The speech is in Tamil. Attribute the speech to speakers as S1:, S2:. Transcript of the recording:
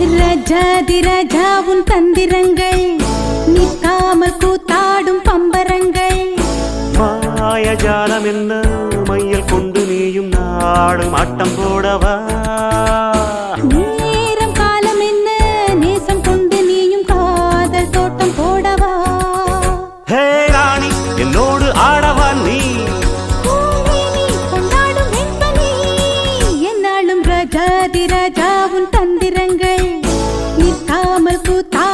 S1: ரஜாதி ரஜா உன் தந்திரங்கள் நிற்காமல் கூத்தாடும் பம்பரங்கள்.
S2: மாயஜாலம் என்ன? மையல் கொண்டு நீயும் நாடும் ஆட்டம் போடவா?
S1: நேரம் காலம் என்ன? நேசம் கொண்டு நீயும் காதல் தோட்டம் போடவா? உன் 孤单。